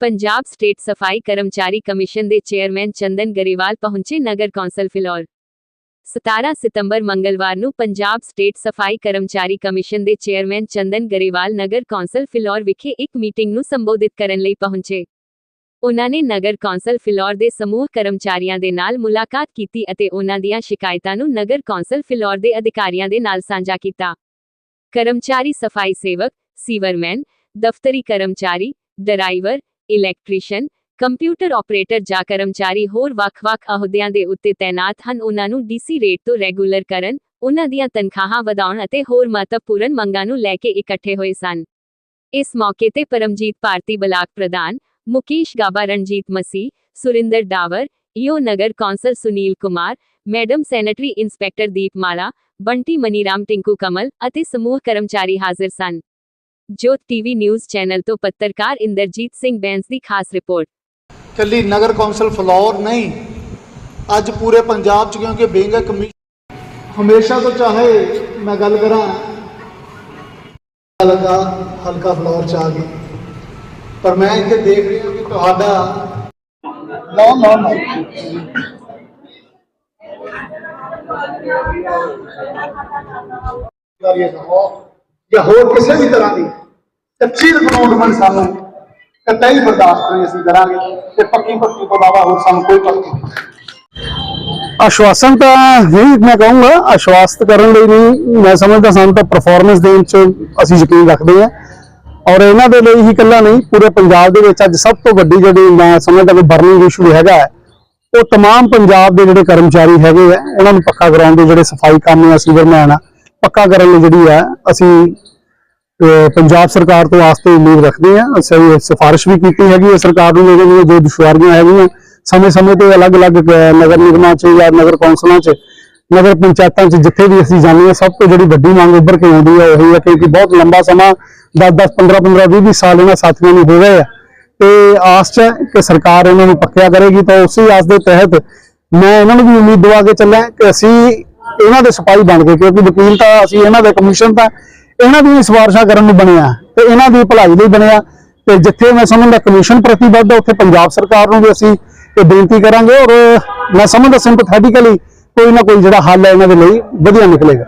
Punjab state ਸਫ਼ਾਈ ਕਰਮਚਾਰੀ commission ਦੇ ਚੇਅਰਮੈਨ ਚੰਦਨ ਗਰੇਵਾਲ ਪਹੁੰਚੇ ਨਗਰ ਕੌਂਸਲ ਫਿਲੌਰ। 17 ਸਤੰਬਰ ਮੰਗਲਵਾਰ ਨੂੰ ਪੰਜਾਬ ਸਟੇਟ ਸਫ਼ਾਈ ਕਰਮਚਾਰੀ ਕਮਿਸ਼ਨ ਦੇ ਚੇਅਰਮੈਨ ਚੰਦਨ ਗਰੇਵਾਲ ਨਗਰ ਕੌਂਸਲ ਫਿਲੌਰ ਵਿਖੇ ਇੱਕ ਮੀਟਿੰਗ ਨੂੰ ਸੰਬੋਧਿਤ ਕਰਨ ਲਈ ਪਹੁੰਚੇ। ਉਹਨਾਂ ਨੇ ਨਗਰ ਕੌਂਸਲ ਫਿਲੌਰ ਦੇ ਸਮੂਹ ਕਰਮਚਾਰੀਆਂ ਦੇ ਨਾਲ ਮੁਲਾਕਾਤ ਕੀਤੀ ਅਤੇ ਉਹਨਾਂ ਦੀਆਂ ਸ਼ਿਕਾਇਤਾਂ ਨੂੰ ਨਗਰ ਕੌਂਸਲ ਫਿਲੌਰ ਦੇ ਅਧਿਕਾਰੀਆਂ ਦੇ ਨਾਲ ਸਾਂਝਾ ਕੀਤਾ। ਕਰਮਚਾਰੀ ਸਫ਼ਾਈ ਸੇਵਕ, ਸੀਵਰਮੈਨ, ਦਫ਼ਤਰੀ ਕਰਮਚਾਰੀ, ਡਰਾਈਵਰ ਇਲੈਕਟ੍ਰੀਸ਼ੀਅਨ ਕੰਪਿਊਟਰ ਆਪਰੇਟਰ ਜਾਂ ਕਰਮਚਾਰੀ ਹੋਰ ਵੱਖ-ਵੱਖ ਅਹੁਦਿਆਂ ਦੇ ਉੱਤੇ ਤਾਇਨਾਤ ਹਨ। ਉਹਨਾਂ ਨੂੰ ਡੀਸੀ ਰੇਟ ਤੋਂ ਰੈਗੂਲਰ ਕਰਨ, ਉਹਨਾਂ ਦੀਆਂ ਤਨਖਾਹਾਂ ਵਧਾਉਣ ਅਤੇ ਹੋਰ ਮਹੱਤਵਪੂਰਨ ਮੰਗਾਂ ਨੂੰ ਲੈ ਕੇ ਇਕੱਠੇ ਹੋਏ ਸਨ। ਇਸ ਮੌਕੇ ਤੇ ਪਰਮਜੀਤ ਭਾਰਤੀ ਬਲਾਕ ਪ੍ਰਧਾਨ ਮੁਕੇਸ਼ ਗਾਬਾ, ਰਣਜੀਤ ਮਸੀ, ਸੁਰਿੰਦਰ ਡਾਵਰ, ਈਓ ਨਗਰ council Sunil Kumar, madam sanitary inspector Deepmala, Bunty Maniram Tinku ਕਮਲ ਅਤੇ ਸਮੂਹ ਕਰਮਚਾਰੀ ਹਾਜ਼ਰ ਸਨ। ਜੋਤ ਟੀਵੀ ਨਿਊਜ਼ ਚੈਨਲ ਤੋਂ ਪੱਤਰਕਾਰ ਇੰਦਰਜੀਤ ਸਿੰਘ ਬੈਂਸ ਦੀ ਖਾਸ ਰਿਪੋਰਟ ਕੱਲੀ ਨਗਰ ਕੌਂਸਲ ਫਲੌਰ ਨਹੀਂ ਅੱਜ ਪੂਰੇ ਪੰਜਾਬ ਚ ਕਿਉਂਕਿ ਬੀਇੰਗ ਅ ਕਮਿਸ਼ਨ ਹਮੇਸ਼ਾ ਤੋਂ ਚਾਹੇ ਮੈਂ ਗੱਲ ਕਰਾਂ ਹਲਕਾ ਹਲਕਾ ਫਲੌਰ ਚ ਆ ਗਈ ਪਰ ਮੈਂ ਇੱਥੇ ਦੇਖ ਰਹੀ ਹਾਂ ਕਿ ਤੁਹਾਡਾ ਨੋ ਨੋ ਨੋ ਜਾਂ ਹੋਰ ਕਿਸੇ ਵੀ ਤਰ੍ਹਾਂ ਦੀ ਕੱਚੀ ਰਿਕਰੂਟਮੈਂਟ ਸਾਨੂੰ ਕਤਈ ਬਰਦਾਸ਼ਤ ਨਹੀਂ ਅਸੀਂ ਕਰਾਂਗੇ ਤੇ ਪੱਕੀ ਪੱਕੀ ਤੋਂ ਇਲਾਵਾ ਹੋਰ ਸਾਨੂੰ ਕੋਈ ਪੱਕੀ ਆਸ਼ਵਾਸਨ ਤਾਂ ਹੀ ਮੈਂ ਕਹੂੰਗਾ ਆਸ਼ਵਾਸਤ ਕਰਨ ਲਈ ਨਹੀਂ ਮੈਂ ਸਮਝਦਾ ਸਾਨੂੰ ਤਾਂ ਪਰਫਾਰਮੈਂਸ ਦੇਣ ਚ ਅਸੀਂ ਯਕੀਨ ਰੱਖਦੇ ਹਾਂ। ਔਰ ਇਹਨਾਂ ਦੇ ਲਈ ਹੀ ਇਕੱਲਾ ਨਹੀਂ ਪੂਰੇ ਪੰਜਾਬ ਦੇ ਵਿੱਚ ਅੱਜ ਸਭ ਤੋਂ ਵੱਡੀ ਜਿਹੜੀ ਮੈਂ ਸਮਝਦਾ ਕਿ ਬਰਨਿੰਗ ਇਸ਼ੂ ਹੈਗਾ ਹੈ, ਉਹ ਤਮਾਮ ਪੰਜਾਬ ਦੇ ਜਿਹੜੇ ਕਰਮਚਾਰੀ ਹੈਗੇ ਆ ਉਹਨਾਂ ਨੂੰ ਪੱਕਾ ਕਰਾਉਣ ਦੇ ਜਿਹੜੇ ਸਫ਼ਾਈ ਕੰਮ ਆ ਸੀਵਰਮੈਨ ਆ ਪੱਕਾ ਕਰਨ ਲਈ ਜਿਹੜੀ ਹੈ ਅਸੀਂ ਪੰਜਾਬ ਸਰਕਾਰ ਤੋਂ ਆਸਤੇ ਉਮੀਦ ਰੱਖਦੇ ਹਾਂ। ਅਸੀਂ ਸਿਫਾਰਿਸ਼ ਵੀ ਕੀਤੀ ਹੈਗੀ ਹੈ ਸਰਕਾਰ ਨੂੰ ਜਿਹੜੀਆਂ ਜੋ ਦੁਸ਼ਵਾਰੀਆਂ ਹੈਗੀਆਂ, ਸਮੇਂ-ਸਮੇਂ ਤੇ ਅਲੱਗ-ਅਲੱਗ ਨਗਰ ਨਿਗਮਾਂ 'ਚ ਜਾਂ ਨਗਰ ਕੌਂਸਲਾਂ 'ਚ, ਨਗਰ ਪੰਚਾਇਤਾਂ 'ਚ ਜਿੱਥੇ ਵੀ ਅਸੀਂ ਜਾਂਦੇ ਹਾਂ, ਸਭ ਤੋਂ ਜਿਹੜੀ ਵੱਡੀ ਮੰਗ ਉੱਭਰ ਕੇ ਆਉਂਦੀ ਹੈ ਉਹ ਹੈ ਕਿਉਂਕਿ ਬਹੁਤ ਲੰਬਾ ਸਮਾਂ 10-10 15-15 20-20 ਸਾਲ ਇਹਨਾਂ ਸਾਥੀਆਂ ਨੂੰ ਹੋ ਗਏ ਆ। ਤੇ ਆਸ 'ਚ ਹੈ ਕਿ ਸਰਕਾਰ ਇਹਨਾਂ ਨੂੰ ਪੱਕਿਆ ਕਰੇਗੀ ਤਾਂ ਉਸੇ ਆਸ ਦੇ ਤਹਿਤ ਮੈਂ ਇਹਨਾਂ ਨੂੰ ਵੀ ਉਮੀਦ ਦਵਾ ਕੇ ਚੱਲਾਂ ਕਿ ਅਸੀਂ ਇਹਨਾਂ ਦੇ ਸਿਪਾਹੀ ਬਣ ਗਏ, ਕਿਉਂਕਿ ਵਕੀਲ ਤਾਂ ਅਸੀਂ ਇਹਨਾਂ ਦੇ ਕਮਿਸ਼ਨ ਤਾਂ ਇਹਨਾਂ ਦੀਆਂ ਸਿਫਾਰਿਸ਼ਾਂ ਕਰਨ ਨੂੰ ਬਣਿਆ ਤੇ ਇਹਨਾਂ ਦੀ ਭਲਾਈ ਲਈ ਬਣਿਆ ਤੇ ਜਿੱਥੇ ਮੈਂ ਸਮਝਦਾ ਕਮਿਸ਼ਨ ਪ੍ਰਤੀਬੱਧ ਹੈ, ਉੱਥੇ ਪੰਜਾਬ ਸਰਕਾਰ ਨੂੰ ਵੀ ਅਸੀਂ ਇਹ ਬੇਨਤੀ ਕਰਾਂਗੇ ਔਰ ਮੈਂ ਸਮਝਦਾ ਸਿੰਪਥੈਟਿਕਲੀ ਕੋਈ ਨਾ ਕੋਈ ਜਿਹੜਾ ਹੱਲ ਹੈ ਇਹਨਾਂ ਦੇ ਲਈ ਵਧੀਆ ਨਿਕਲੇਗਾ।